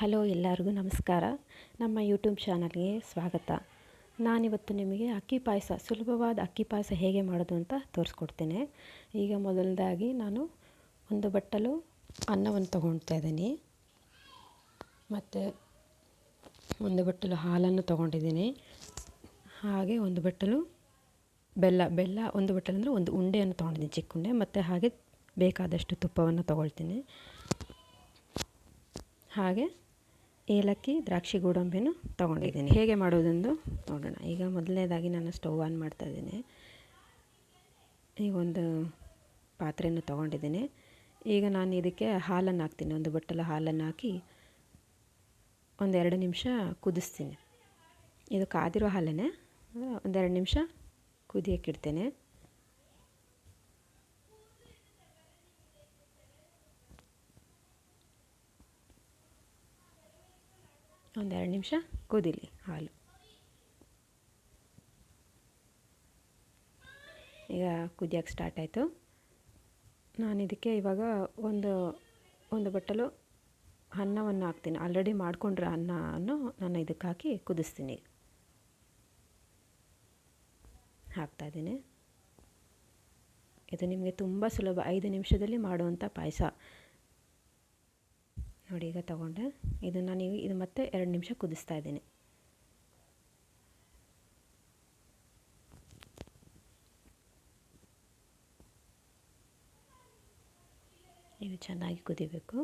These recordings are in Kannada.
ಹಲೋ ಎಲ್ಲರಿಗೂ ನಮಸ್ಕಾರ. ನಮ್ಮ ಯೂಟ್ಯೂಬ್ ಚಾನಲ್ಗೆ ಸ್ವಾಗತ. ನಾನಿವತ್ತು ನಿಮಗೆ ಅಕ್ಕಿ ಪಾಯಸ, ಸುಲಭವಾದ ಅಕ್ಕಿ ಪಾಯಸ ಹೇಗೆ ಮಾಡೋದು ಅಂತ ತೋರಿಸ್ಕೊಡ್ತೇನೆ. ಈಗ ಮೊದಲದಾಗಿ ನಾನು ಒಂದು ಬಟ್ಟಲು ಅನ್ನವನ್ನು ತೊಗೊಳ್ತಾ ಇದ್ದೀನಿ. ಮತ್ತು ಒಂದು ಬಟ್ಟಲು ಹಾಲನ್ನು ತೊಗೊಂಡಿದ್ದೀನಿ. ಹಾಗೆ ಒಂದು ಬಟ್ಟಲು ಬೆಲ್ಲ ಬೆಲ್ಲ ಒಂದು ಬಟ್ಟಲು ಅಂದರೆ ಒಂದು ಉಂಡೆಯನ್ನು ತೊಗೊಂಡಿದ್ದೀನಿ, ಚಿಕ್ಕ ಉಂಡೆ. ಮತ್ತು ಹಾಗೆ ಬೇಕಾದಷ್ಟು ತುಪ್ಪವನ್ನು ತೊಗೊಳ್ತೀನಿ. ಹಾಗೆ ಏಲಕ್ಕಿ, ದ್ರಾಕ್ಷಿ ಗೋಡಂಬಿನೂ ತೊಗೊಂಡಿದ್ದೀನಿ. ಹೇಗೆ ಮಾಡೋದೆಂದು ನೋಡೋಣ. ಈಗ ಮೊದಲನೇದಾಗಿ ನಾನು ಸ್ಟವ್ ಆನ್ ಮಾಡ್ತಾಯಿದ್ದೀನಿ ಈಗ ಒಂದು ಪಾತ್ರೆಯನ್ನು ತೊಗೊಂಡಿದ್ದೀನಿ. ಈಗ ನಾನು ಇದಕ್ಕೆ ಹಾಲನ್ನು ಹಾಕ್ತೀನಿ. ಒಂದು ಬಟ್ಟಲು ಹಾಲನ್ನು ಹಾಕಿ ಒಂದೆರಡು ನಿಮಿಷ ಕುದಿಸ್ತೀನಿ. ಇದು ಕಾದಿರೋ ಹಾಲನ್ನೇ ಒಂದೆರಡು ನಿಮಿಷ ಕುದಿಯೋಕ್ಕಿಡ್ತೇನೆ ಒಂದೆರಡು ನಿಮಿಷ ಕುದಿಲಿ ಹಾಲು. ಈಗ ಕುದಿಯೋಕ್ಕೆ ಸ್ಟಾರ್ಟ್ ಆಯಿತು. ನಾನು ಇದಕ್ಕೆ ಇವಾಗ ಒಂದು ಒಂದು ಬಟ್ಟಲು ಅನ್ನವನ್ನು ಹಾಕ್ತೀನಿ. ಆಲ್ರೆಡಿ ಮಾಡಿಕೊಂಡ್ರೆ ಅನ್ನವನ್ನು ನಾನು ಇದಕ್ಕೆ ಹಾಕಿ ಕುದಿಸ್ತೀನಿ ಹಾಕ್ತಾಯಿದ್ದೀನಿ ಇದು ನಿಮಗೆ ತುಂಬ ಸುಲಭ. ಐದು ನಿಮಿಷದಲ್ಲಿ ಮಾಡುವಂಥ ಪಾಯಸ. ನೋಡಿ ಈಗ ತಗೊಂಡೆ ಇದು ನಾನು ಇದು ಮತ್ತೆ ಎರಡು ನಿಮಿಷ ಕುದಿಸ್ತಾ ಇದ್ದೀನಿ. ಇದು ಚೆನ್ನಾಗಿ ಕುದಿಬೇಕು.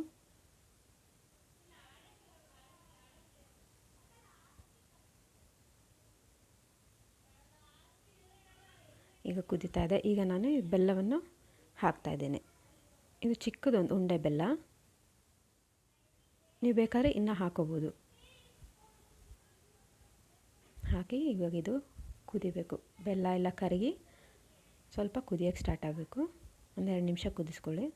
ಈಗ ಕುದೀತಾ ಇದೆ. ಈಗ ನಾನು ಬೆಲ್ಲವನ್ನು ಹಾಕ್ತಾಯಿದ್ದೇನೆ ಇದು ಚಿಕ್ಕದೊಂದು ಉಂಡೆ ಬೆಲ್ಲ. ನೀವು ಬೇಕಾದ್ರೆ ಇನ್ನೂ ಹಾಕೋಬೋದು. ಹಾಕಿ ಇವಾಗ ಇದು ಕುದಿಬೇಕು. ಬೆಲ್ಲ ಎಲ್ಲ ಕರಗಿ ಸ್ವಲ್ಪ ಕುದಿಯೋಕ್ಕೆ ಸ್ಟಾರ್ಟ್ ಆಗಬೇಕು. ಒಂದೆರಡು ನಿಮಿಷ ಕುದಿಸ್ಕೊಳ್ಳಿ.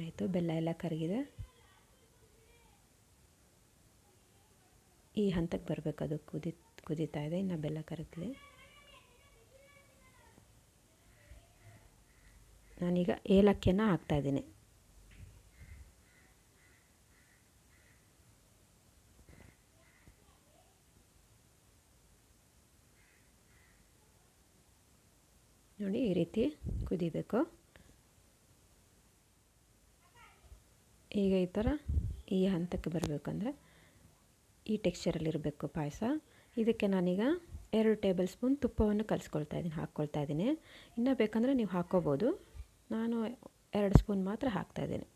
ಆಯಿತು, ಬೆಲ್ಲ ಎಲ್ಲ ಕರಗಿದೆ. ಈ ಹಂತಕ್ಕೆ ಬರಬೇಕು ಅದು ಕುದಿ, ಕುದೀತಾ ಇದೆ, ಇನ್ನು ಬೆಲ್ಲ ಕರಗಲಿ ನಾನೀಗ ಏಲಕ್ಕಿಯನ್ನು ಹಾಕ್ತಾಯಿದ್ದೀನಿ ನೋಡಿ ಈ ರೀತಿ ಕುದಿಬೇಕು. ಈಗ ಈ ಥರ ಈ ಹಂತಕ್ಕೆ ಬರಬೇಕಂದ್ರೆ ಈ ಟೆಕ್ಸ್ಚರಲ್ಲಿರಬೇಕು ಪಾಯಸ. ಇದಕ್ಕೆ ನಾನೀಗ ಎರಡು ಟೇಬಲ್ ಸ್ಪೂನ್ ತುಪ್ಪವನ್ನು ಕಲಿಸ್ಕೊಳ್ತಾ ಇದ್ದೀನಿ, ಹಾಕ್ಕೊಳ್ತಾ ಇದ್ದೀನಿ. ಇನ್ನೂ ಬೇಕಂದರೆ ನೀವು ಹಾಕ್ಕೋಬೋದು. ನಾನು ಎರಡು ಸ್ಪೂನ್ ಮಾತ್ರ ಹಾಕ್ತಾಯಿದ್ದೇನೆ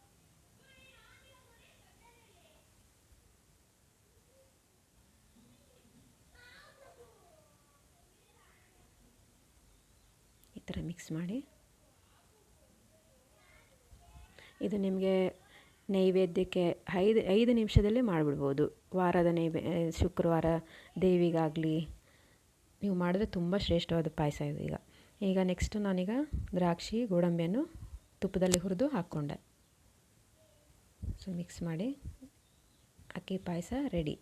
ಈ ಥರ ಮಿಕ್ಸ್ ಮಾಡಿ. ಇದು ನಿಮಗೆ ನೈವೇದ್ಯಕ್ಕೆ ಐದು ಐದು ನಿಮಿಷದಲ್ಲಿ ಮಾಡಿಬಿಡ್ಬೋದು. ವಾರದ ನೈವೇ ಶುಕ್ರವಾರ ದೇವಿಗಾಗಲಿ, ನೀವು ಮಾಡಿದ್ರೆ ತುಂಬ ಶ್ರೇಷ್ಠವಾದ ಪಾಯಸ ಇದು ಈಗ. ಈಗ ನೆಕ್ಸ್ಟ್ ನಾನೀಗ ದ್ರಾಕ್ಷಿ, ಗೋಡಂಬಿಯನ್ನು ತುಪ್ಪದಲ್ಲಿ ಹುರಿದು ಹಾಕ್ಕೊಂಡೆ. ಸೊ ಮಿಕ್ಸ್ ಮಾಡಿ ಅಕ್ಕಿ ಪಾಯಸ ರೆಡಿ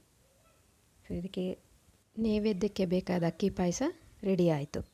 ಸೊ ಇದಕ್ಕೆ ನೈವೇದ್ಯಕ್ಕೆ ಬೇಕಾದ ಅಕ್ಕಿ ಪಾಯಸ ರೆಡಿ ಆಯಿತು.